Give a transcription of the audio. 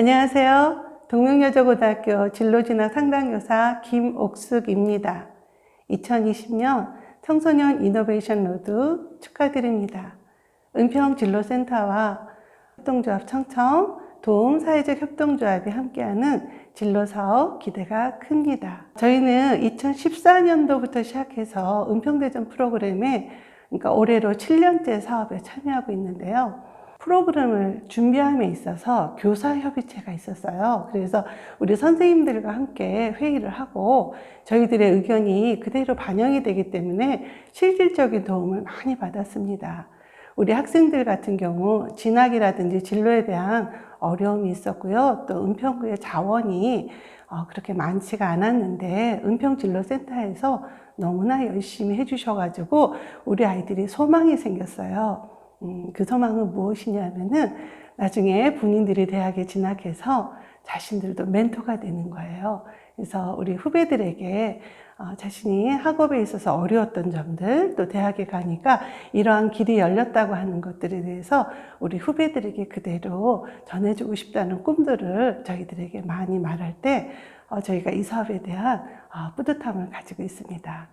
안녕하세요. 동명여자고등학교 진로진학 상담교사 김옥숙입니다. 2020년 청소년 이노베이션 로드 축하드립니다. 은평 진로센터와 협동조합 청청 도움 사회적 협동조합이 함께하는 진로 사업 기대가 큽니다. 저희는 2014년도부터 시작해서 은평대전 프로그램에 그러니까 올해로 7년째 사업에 참여하고 있는데요. 프로그램을 준비함에 있어서 교사협의체가 있었어요. 그래서 우리 선생님들과 함께 회의를 하고 저희들의 의견이 그대로 반영이 되기 때문에 실질적인 도움을 많이 받았습니다. 우리 학생들 같은 경우 진학이라든지 진로에 대한 어려움이 있었고요. 또 은평구의 자원이 어, 그렇게 많지가 않았는데 은평진로센터에서 너무나 열심히 해주셔가지고 우리 아이들이 소망이 생겼어요. 음, 그 소망은 무엇이냐면은 나중에 본인들이 대학에 진학해서 자신들도 멘토가 되는 거예요. 그래서 우리 후배들에게 어, 자신이 학업에 있어서 어려웠던 점들, 또 대학에 가니까 이러한 길이 열렸다고 하는 것들에 대해서 우리 후배들에게 그대로 전해주고 싶다는 꿈들을 저희들에게 많이 말할 때 어, 저희가 이 사업에 대한 어, 뿌듯함을 가지고 있습니다.